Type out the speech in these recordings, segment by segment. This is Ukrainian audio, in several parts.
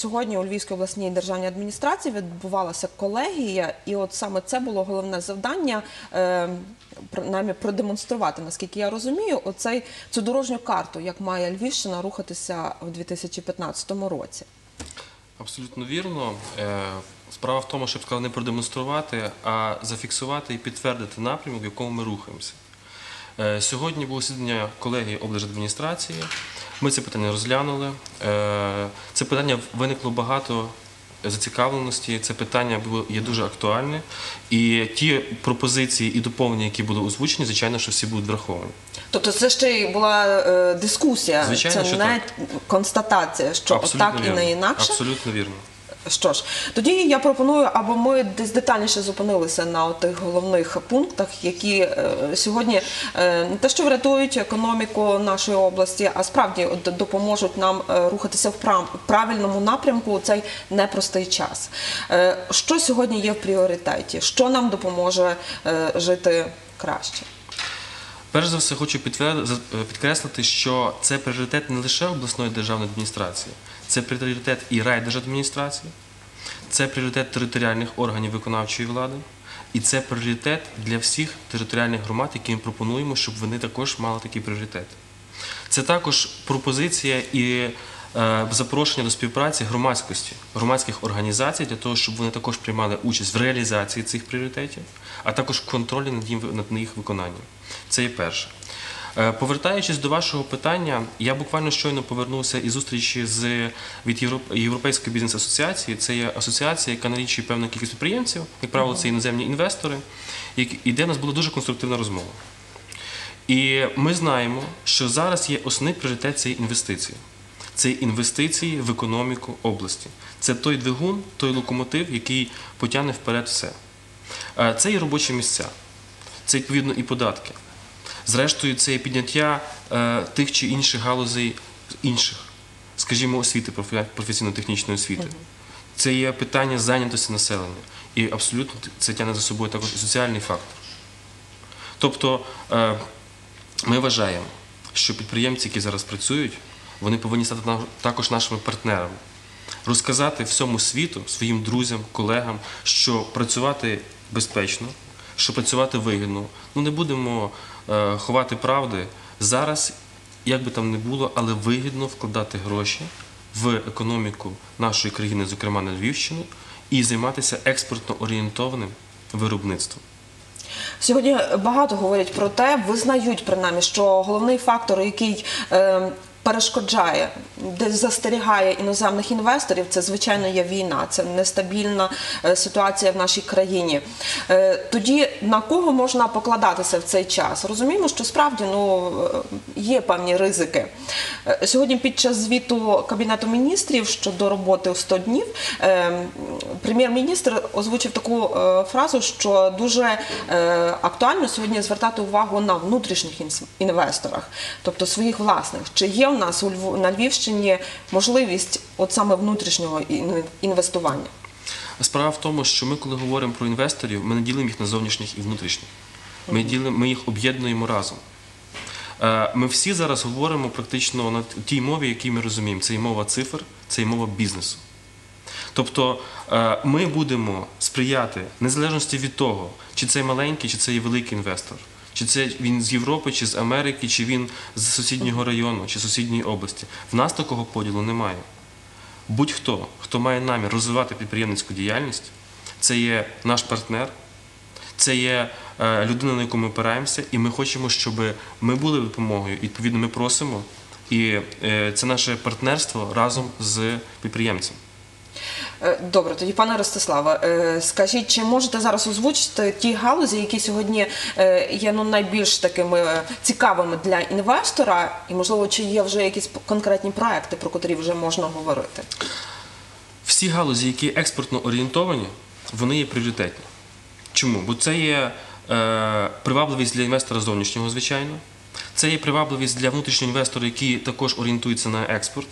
Сьогодні у Львівській обласній державній адміністрації відбувалася колегія, і от саме це було головне завдання, е, принаймні продемонструвати, наскільки я розумію, оцей цю дорожню карту, як має Львівщина рухатися у 2015 році. Абсолютно вірно. Е, Справа в тому, щоб сказати, не продемонструвати, а зафіксувати і підтвердити напрямок, в якому ми рухаємося. Е, Сьогодні було засідання колегії облдержадміністрації. Ми це питання розглянули. Е, Це питання виникло багато зацікавленості. Це питання є дуже актуальне. І ті пропозиції і доповнення, які були озвучені, звичайно, що всі будуть враховані. Тобто це ще й була е, дискусія, Звичайно, це що не констатація, що отак і не інакше. Абсолютно вірно. Що ж, тоді я пропоную, аби ми десь детальніше зупинилися на тих головних пунктах, які е, сьогодні е, не те, що врятують економіку нашої області, а справді допоможуть нам е, рухатися в прав- правильному напрямку у цей непростий час. Що сьогодні є в пріоритеті? Що нам допоможе жити краще? Перш за все, хочу е, підкреслити, що це пріоритет не лише обласної державної адміністрації, це пріоритет і райдержадміністрації, це пріоритет територіальних органів виконавчої влади, і це пріоритет для всіх територіальних громад, які ми пропонуємо, щоб вони також мали такий пріоритет. Це також пропозиція і запрошення до співпраці громадськості, громадських організацій для того, щоб вони також приймали участь в реалізації цих пріоритетів, а також в контролі над, їх виконанням. Це є перше. Е, Повертаючись до вашого питання, я буквально щойно повернувся із зустрічі з від Європ- Європейської бізнес-асоціації. Це є асоціація, яка налічує певну кількість підприємців, як правило, це іноземні інвестори, і де в нас була дуже конструктивна розмова. І ми знаємо, що зараз є основний пріоритет це інвестиції. Це інвестиції в економіку області. Це той двигун, той локомотив, який потягне вперед все. Е, Це і робочі місця, це відповідно і податки. Зрештою, це і підняття е, тих чи інших галузей інших, скажімо, освіти, професійно-технічної освіти. Це є питання зайнятості населення. І абсолютно це тягне за собою також і соціальний фактор. Тобто е, ми вважаємо, що підприємці, які зараз працюють, вони повинні стати також нашими партнерами, розказати всьому світу, своїм друзям, колегам, що працювати безпечно, що працювати вигідно. Ну не будемо е, ховати правди. Зараз, як би там не було, але вигідно вкладати гроші в економіку нашої країни, зокрема на Львівщину, і займатися експортно орієнтованим виробництвом. Сьогодні багато говорять про те, визнають принаймні, що головний фактор, який е, перешкоджає, десь застерігає іноземних інвесторів, це звичайно є війна, це нестабільна е, ситуація в нашій країні. Е, тоді на кого можна покладатися в цей час? Розуміємо, що справді ну е, є певні ризики. Сьогодні під час звіту Кабінету міністрів щодо роботи у 100 днів прем'єр-міністр озвучив таку фразу, що дуже актуально сьогодні звертати увагу на внутрішніх інвесторах, тобто своїх власних. Чи є у нас на Львівщині можливість от саме внутрішнього інвестування? Справа в тому, що ми, коли говоримо про інвесторів, ми не ділимо їх на зовнішніх і внутрішніх. Ми, ділимо, ми їх об'єднуємо разом. Е, Ми всі зараз говоримо практично на тій мові, якій ми розуміємо. Це і мова цифр, це і мова бізнесу. Тобто е, ми будемо сприяти незалежності від того, чи це маленький, чи це є великий інвестор, чи це він з Європи, чи з Америки, чи він з сусіднього району, чи сусідньої області. В нас такого поділу немає. Будь-хто, хто має намір розвивати підприємницьку діяльність, це є наш партнер, це є е, людина, на яку ми опираємося, і ми хочемо, щоб ми були допомогою. Відповідно, ми просимо. І е, це наше партнерство разом з підприємцем. Е, Добре, тоді пане Ростиславе, е, скажіть, чи можете зараз озвучити ті галузі, які сьогодні е, є ну, найбільш такими цікавими для інвестора, і можливо, чи є вже якісь конкретні проекти, про котрі вже можна говорити? Всі галузі, які експортно орієнтовані, вони є пріоритетні. Чому? Бо це є е, привабливість для інвестора зовнішнього, звичайно. Це є привабливість для внутрішнього інвестора, який також орієнтується на експорт,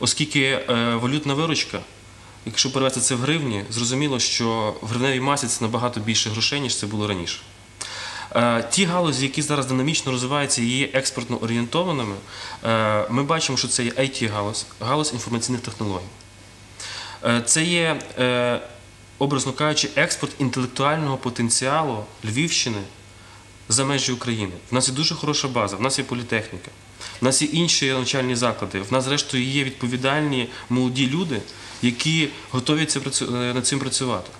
оскільки е, валютна виручка, якщо перевести це в гривні, зрозуміло, що в гривневій масі це набагато більше грошей, ніж це було раніше. Е, Ті галузі, які зараз динамічно розвиваються і є експортно орієнтованими, е, ми бачимо, що це є IT-галузь, галузь інформаційних технологій. Е, Це є, образно кажучи, експорт інтелектуального потенціалу Львівщини за межі України. В нас є дуже хороша база, в нас є політехніка, в нас є інші навчальні заклади, в нас, зрештою, є відповідальні молоді люди, які готові е, над цим працювати.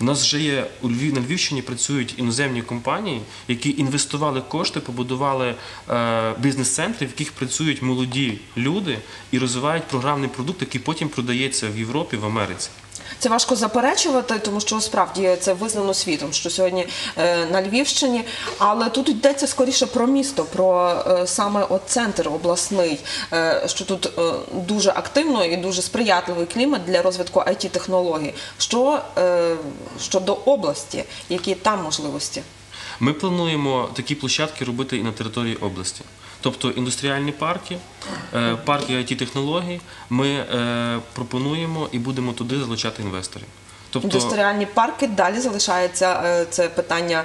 В нас вже є у Львів, на Львівщині працюють іноземні компанії, які інвестували кошти, побудували е, бізнес-центри, в яких працюють молоді люди і розвивають програмний продукт, який потім продається в Європі, в Америці. Це важко заперечувати, тому що справді це визнано світом, що сьогодні е, на Львівщині. Але тут йдеться скоріше про місто, про е, саме от центр обласний, е, що тут дуже активно і дуже сприятливий клімат для розвитку it технологій Що щодо області, які там можливості? Ми плануємо такі площадки робити і на території області. Тобто індустріальні парки, е, парки it технологій ми е, пропонуємо і будемо туди залучати інвесторів. Тобто, Індустріальні парки далі залишається е, це питання,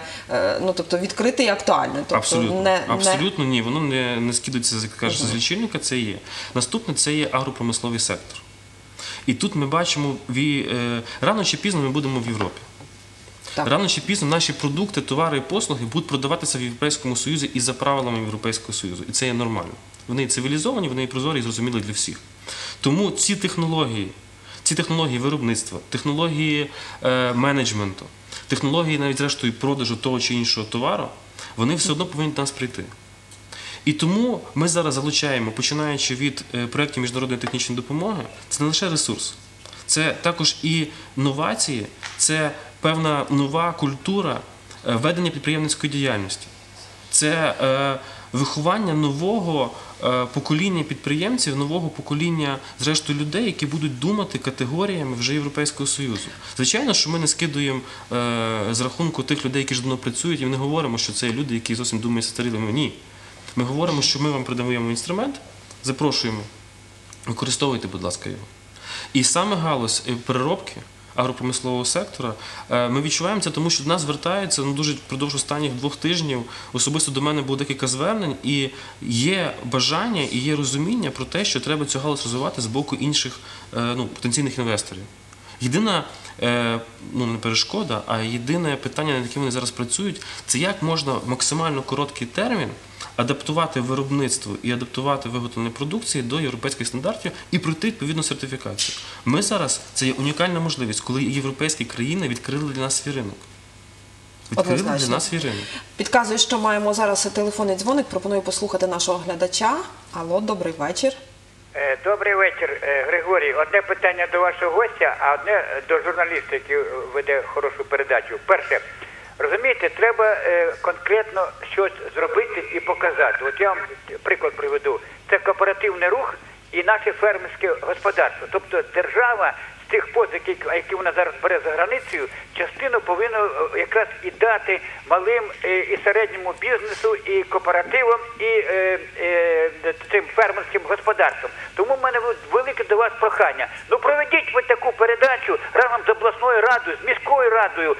ну тобто відкрите і актуальне. Тобто абсолютно, не, не ні, воно не, не скидується, як кажуть, з лічильника, це є. Наступне це є агропромисловий сектор. І тут ми бачимо, ві- рано чи пізно ми будемо в Європі. Так. Рано чи пізно наші продукти, товари і послуги будуть продаватися в Європейському Союзі і за правилами Європейського Союзу. І це є нормально. Вони цивілізовані, вони прозорі і зрозумілі для всіх. Тому ці технології, ці технології виробництва, технології е, менеджменту, технології навіть зрештою продажу того чи іншого товару, вони все одно повинні до нас прийти. І тому ми зараз залучаємо, починаючи від е, проєктів міжнародної технічної допомоги, це не лише ресурс, це також і новації, це певна нова культура е, ведення підприємницької діяльності. Це е, виховання нового е, покоління підприємців, нового покоління, зрештою, людей, які будуть думати категоріями вже Європейського Союзу. Звичайно, що ми не скидуємо з рахунку тих людей, які ж давно працюють, і не говоримо, що це люди, які зовсім думають старілими. Ні. Ми говоримо, що ми вам придаємо інструмент, запрошуємо, використовуйте, будь ласка, його. І саме галузь переробки агропромислового сектора, е, ми відчуваємо це, тому що до нас звертаються ну, дуже впродовж останніх двох тижнів. Особисто до мене було декілька звернень, і є бажання і є розуміння про те, що треба цю галузь розвивати з боку інших е, ну, потенційних інвесторів. Єдина е, ну не перешкода, а єдине питання, над яким вони зараз працюють, це як можна в максимально короткий термін адаптувати виробництво і адаптувати виготовлення продукції до європейських стандартів і пройти відповідну сертифікацію. Ми зараз це є унікальна можливість, коли європейські країни відкрили для нас свій ринок. Відкрили для нас свій ринок. Підказую, що маємо зараз телефонний дзвоник. Пропоную послухати нашого глядача. Алло, добрий вечір. Е, Добрий вечір, е, Григорій. Одне питання до вашого гостя, а одне е, до журналіста, який е, веде хорошу передачу. Перше, розумієте, треба е, конкретно щось зробити і показати. От я вам приклад приведу. Це кооперативний рух і наше фермерське господарство. Тобто держава тих позик, які- вона зараз бере за границею, частину повинна е, якраз і дати малим е, і середньому бізнесу, і кооперативам, і е, цим фермерським господарствам. Тому в мене велике до вас прохання. Ну проведіть ви таку передачу разом з обласною радою, з міською радою,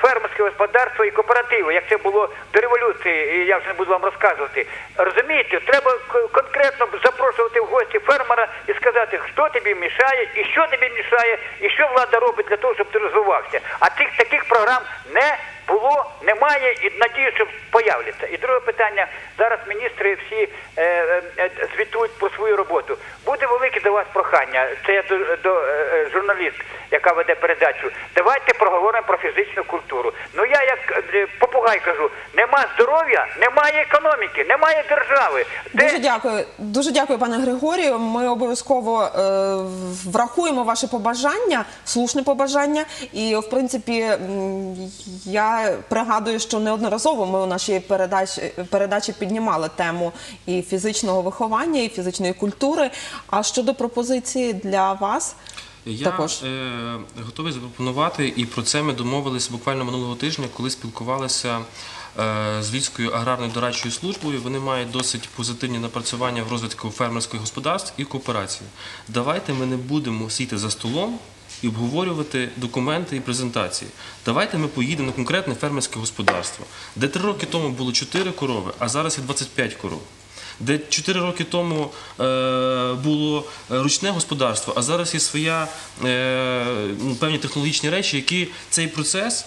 фермерське господарство і кооперативи, як це було до революції, і я вже не буду вам розказувати. Розумієте, треба конкретно запрошувати в гості фермера і сказати, хто тобі мішає, і що тобі мішає, і що влада робить для того, щоб ти розвивався. А тих таких програм не було, немає і надію, що появляться. І друге питання. Зараз міністри всі е, е, е, звітують про свою роботу. Буде велике до вас прохання. Це я до, до е, е, журналіст, яка веде передачу. Давайте проговоримо про фізичну культуру. Ну я як е, попугай кажу: нема здоров'я, немає економіки, немає держави. Де- Дуже дякую. Дуже дякую, пане Григорію. Ми обов'язково врахуємо ваше побажання, слушне побажання. І в принципі, м, я пригадую, що неодноразово ми у нашій передачі, передачі піднімали тему і фізичного виховання, і фізичної культури. А щодо пропозиції для вас, Я Також. Е, готовий запропонувати, і про це ми домовилися буквально минулого тижня, коли спілкувалися е, з Львівською аграрною дорадчою службою. Вони мають досить позитивні напрацювання в розвитку фермерських господарств і кооперації. Давайте ми не будемо сіти за столом. І обговорювати документи і презентації. Давайте ми поїдемо на конкретне фермерське господарство, де три роки тому було 4 корови, а зараз є 25 коров. де 4 роки тому е, було ручне господарство, а зараз є своя е, ну, певні технологічні речі, які цей процес.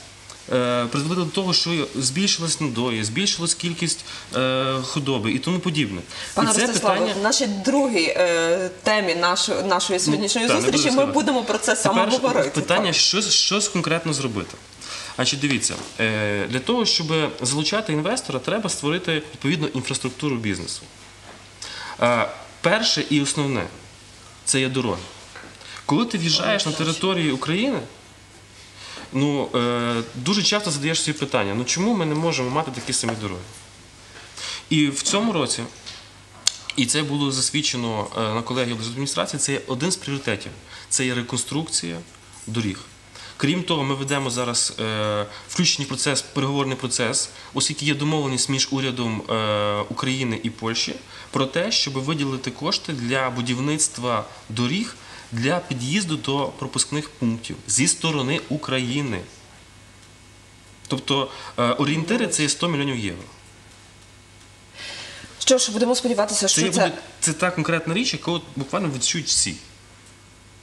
Е, Призвели до того, що збільшилась надої, збільшилась кількість е, худоби і тому подібне. Пане питання в нашій другій е, темі нашої, нашої сьогоднішньої Ну, зустрічі ми сказати. будемо про це саме говорити. Питання, щось, щось конкретно зробити. Значить, дивіться, для того, щоб залучати інвестора, треба створити відповідну інфраструктуру бізнесу. Перше і основне це є дороги. Коли ти в'їжджаєш на територію України, ну, е, дуже часто задаєш собі питання: ну чому ми не можемо мати такі самі дороги? І в цьому році і це було засвідчено е, на колегії адміністрації. Це є один з пріоритетів. Це є реконструкція доріг. Крім того, ми ведемо зараз е, включений процес, переговорний процес, оскільки є домовленість між урядом е, України і Польщі про те, щоб виділити кошти для будівництва доріг для під'їзду до пропускних пунктів зі сторони України. Тобто е, орієнтири це є 100 мільйонів євро. Що ж, будемо сподіватися, що це буде, це та конкретна річ, яку буквально відчують всі.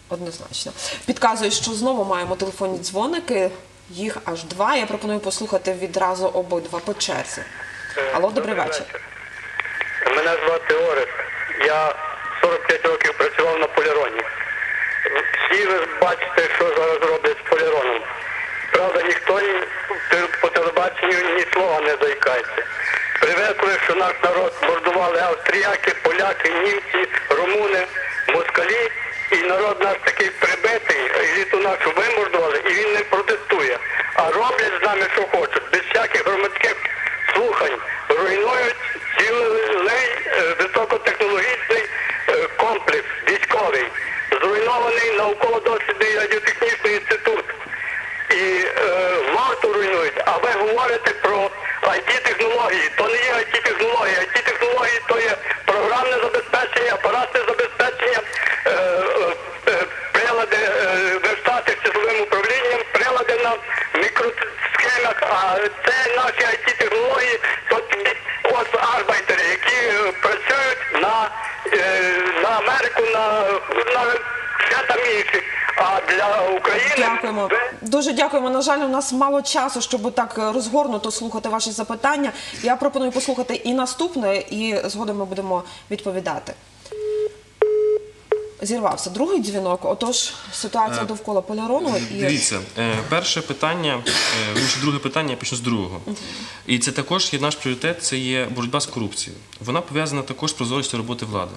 однозначно. Підказую, що знову маємо телефонні дзвоники. Їх аж два. Я пропоную послухати відразу обидва по черзі. Алло, добрий вечір. Мене звати Орест. Я 45 років працював на поліроні. Всі ви бачите, що зараз роблять з поліроном. Правда, ніхто ні- по телебаченню ні слова не заїкається. Привикли, що наш народ мордували австріяки, поляки, німці, румуни, москалі. І народ наш такий прибитий, еліту нашу вимордували, і він не протестує. А роблять з нами, що хочуть, без всяких громадських слухань. Руйнують науково-дослідний радіотехнічний інститут. І е, варту руйнують, а ви говорите про IT-технології. То не є IT-технології. IT-технології то є програмне забезпечення, апаратне забезпечення, е, е, е, прилади е, верстати з числовим управлінням, прилади на мікросхемах, а це наші IT-технології, то ті арбайтери, які е, працюють на, на Америку, на, на. А для України Дякуємо. Дуже дякуємо. На жаль, у нас мало часу, щоб так е, розгорнуто слухати ваші запитання. Я пропоную послухати і наступне, і згодом ми будемо відповідати. Зірвався другий дзвінок. Отож, ситуація довкола полірону і Дивіться, е, перше питання, е, вірніше, друге питання, я почну з другого. І це також є наш пріоритет, це є боротьба з корупцією. Вона пов'язана також з прозорістю роботи влади.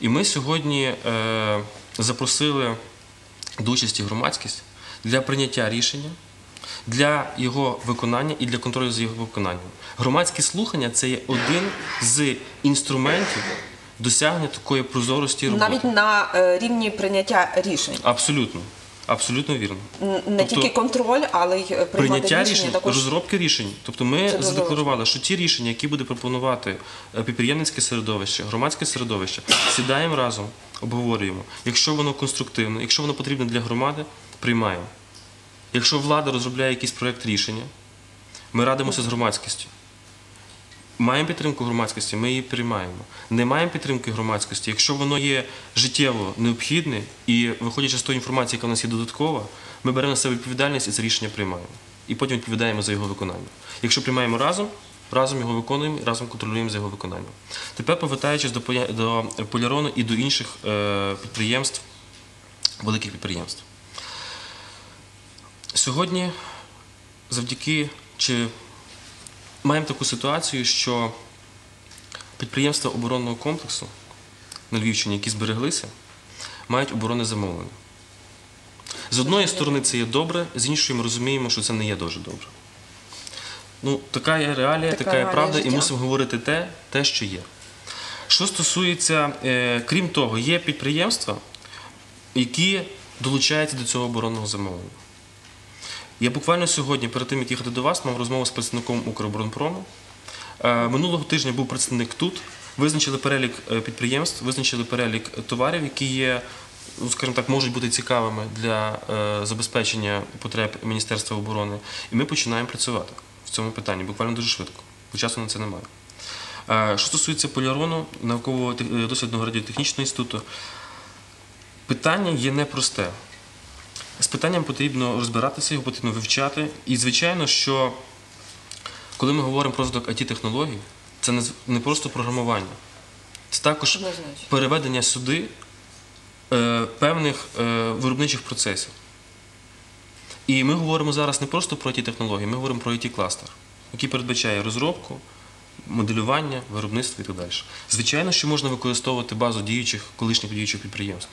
І ми сьогодні е, запросили до участі громадськість для прийняття рішення. Для його виконання і для контролю за його виконанням. Громадські слухання це є один з інструментів досягнення такої прозорості роботи. навіть на е, рівні прийняття рішень. Абсолютно. Абсолютно вірно. Не Тобто- тільки контроль, але й е, Прийняття рішення рішень, також. розробки рішень. Тобто ми Це задекларували, що ті рішення, які буде пропонувати е, підприємницьке середовище, громадське середовище, сідаємо разом, обговорюємо. Якщо воно конструктивне, якщо воно потрібне для громади, приймаємо. Якщо влада розробляє якийсь проєкт рішення, ми радимося з громадськістю. Маємо підтримку громадськості, ми її приймаємо. Не маємо підтримки громадськості, якщо воно є життєво необхідне і виходячи з тої інформації, яка в нас є додаткова, ми беремо на себе відповідальність і це рішення приймаємо. І потім відповідаємо за його виконання. Якщо приймаємо разом, разом його виконуємо і разом контролюємо за його виконанням. Тепер повертаючись до, полірону і до інших е, підприємств, великих підприємств. Сьогодні завдяки чи маємо таку ситуацію, що підприємства оборонного комплексу на Львівщині, які збереглися, мають оборонне замовлення. З одної сторони це є добре, з іншої ми розуміємо, що це не є дуже добре. Ну, така є реалія, Така така, є правда, і мусимо говорити те, те, що є. Що стосується, е, крім того, є підприємства, які долучаються до цього оборонного замовлення. Я буквально сьогодні, перед тим, як їхати до вас, мав розмову з представником Укроборонпрому. Е, Минулого тижня був представник тут. Визначили перелік е, підприємств, визначили перелік товарів, які є, ну, скажімо так, можуть бути цікавими для е, забезпечення потреб Міністерства оборони. І ми починаємо працювати в цьому питанні буквально дуже швидко, бо часу на це немає. Е, Що стосується полярону, наукового те- е, дослідного радіотехнічного інституту, питання є непросте. З питанням потрібно розбиратися, його потрібно вивчати. І, звичайно, що коли ми говоримо про розвиток IT-технологій, це не просто програмування, це також переведення сюди е, певних виробничих процесів. І ми говоримо зараз не просто про ті технології, ми говоримо про it кластер який передбачає розробку, моделювання, виробництво і так далі. Звичайно, що можна використовувати базу діючих колишніх діючих підприємств,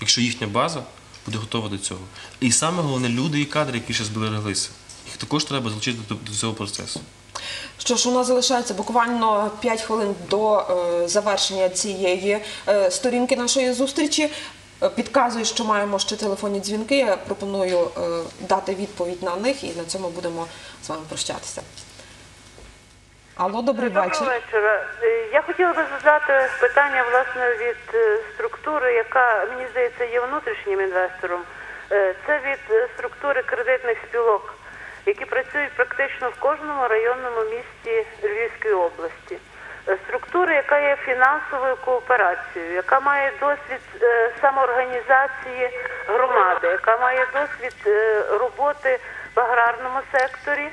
якщо їхня база буде готова до цього. І саме головне люди і кадри, які ще збереглися. Їх також треба залучити до, цього процесу. Що ж, у нас залишається буквально 5 хвилин до е, завершення цієї е, сторінки нашої зустрічі. Підказую, що маємо ще телефонні дзвінки. Я пропоную е, дати відповідь на них і на цьому будемо з вами прощатися. Алло, добрий Доброго вечір. вечора. Е, Я хотіла би задати питання власне від е, структури, яка мені здається є внутрішнім інвестором. Це від структури кредитних спілок, які працюють практично в кожному районному місті Львівської області. Структура, яка є фінансовою кооперацією, яка має досвід е, самоорганізації громади, яка має досвід е, роботи в аграрному секторі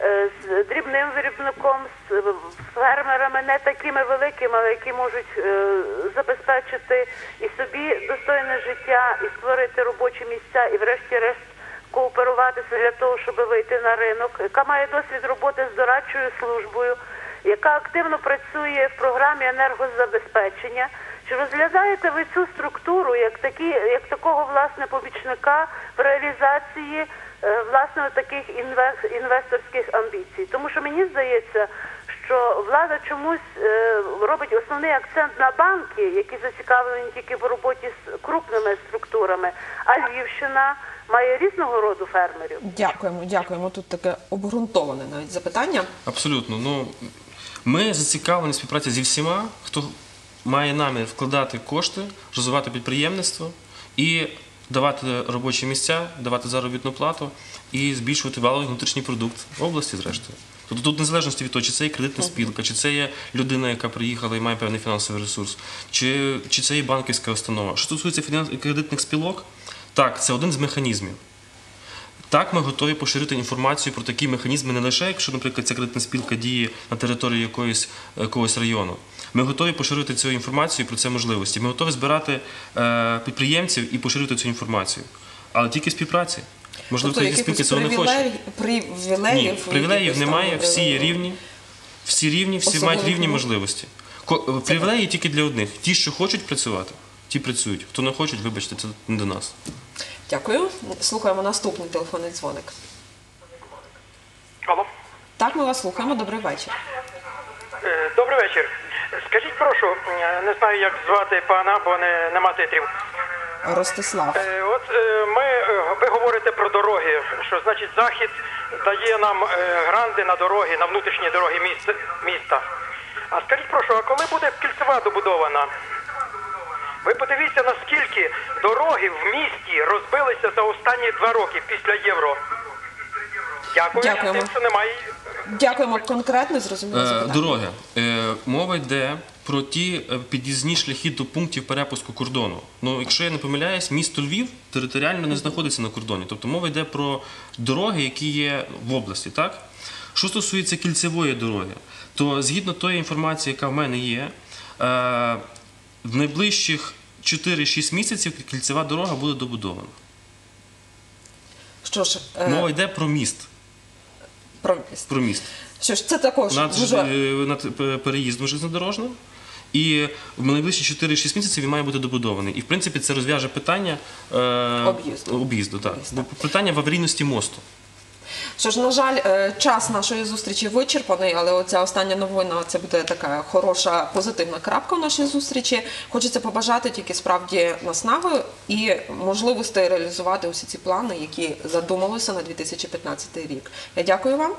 е, з дрібним виробником, з фермерами не такими великими, але які можуть забезпечити і собі достойне життя, і створити робочі місця, і врешті-решт кооперуватися для того, щоб вийти на ринок, яка має досвід роботи з дорадчою службою, яка активно працює в програмі енергозабезпечення. Чи розглядаєте ви цю структуру як такі, як такого власне помічника в реалізації е, власне таких інвесторських амбіцій? Тому що мені здається, що влада чомусь е, робить основний акцент на банки, які зацікавлені тільки в роботі з крупними структурами, а Львівщина має різного роду фермерів. Дякуємо, дякуємо. Тут таке обґрунтоване навіть запитання. Абсолютно. Ну, ми зацікавлені в співпраці зі всіма, хто має намір вкладати кошти, розвивати підприємництво і давати робочі місця, давати заробітну плату і збільшувати валовий внутрішній продукт в області, зрештою. Тобто тут незалежності від того, чи це є кредитна спілка, чи це є людина, яка приїхала і має певний фінансовий ресурс, чи, чи це є банківська установа. Що стосується фінанс- кредитних спілок, так, це один з механізмів. Так, ми готові поширити інформацію про такі механізми не лише, якщо, наприклад, ця кредитна спілка діє на території якоїсь, якогось району. Ми готові поширити цю інформацію про це можливості. Ми готові збирати е, підприємців і поширити цю інформацію. Але тільки співпраці. Можливо, Тобто спілки цього не хочуть. привілеїв, Ні, привілеїв немає, всі є е, рівні, всі рівні, всі мають рівні можливості. Е, Привілеї тільки для одних. Ті, що хочуть працювати, ті працюють. Хто не хочуть, вибачте, це не до нас. Дякую. Слухаємо наступний телефонний дзвоник. Алло. Так, ми вас слухаємо. Добрий вечір. Е, Добрий вечір. Скажіть, прошу, е, не знаю, як звати пана, бо не, нема титрів. Ростислав. Е, От ми, ви говорите про дороги, що значить Захід дає нам гранди на дороги, на внутрішні дороги міста. А скажіть, прошу, а коли буде кільцева добудована? Ви подивіться, наскільки дороги в місті розбилися за останні два роки після євро. Дякую, Дякуємо. тим, що немає Дякуємо конкретно, зрозуміло Е. Дороги. Е, Мова йде про ті е, під'їзні шляхи до пунктів перепуску кордону. Ну, якщо я не помиляюсь, місто Львів територіально не знаходиться на кордоні. Тобто мова йде про дороги, які є в області, так? Що стосується кільцевої дороги, то згідно тої інформації, яка в мене є, е, в найближчих 4-6 місяців кільцева дорога буде добудована. Що ж, е, Мова йде про міст. про міст. Про міст. Що ж, це також над, дуже е, над пе- переїздом железнодорожним. І в найближчі 4-6 місяців він має бути добудований. І в принципі це розв'яже питання е, Об'їзду. об'їзду так. Об'їзду. Питання в аварійності мосту. Що ж, на жаль, е, час нашої зустрічі вичерпаний, але оця остання новина це буде така хороша позитивна крапка в нашій зустрічі. Хочеться побажати тільки справді наснаги і можливості реалізувати усі ці плани, які задумалися на 2015 рік. Я дякую вам.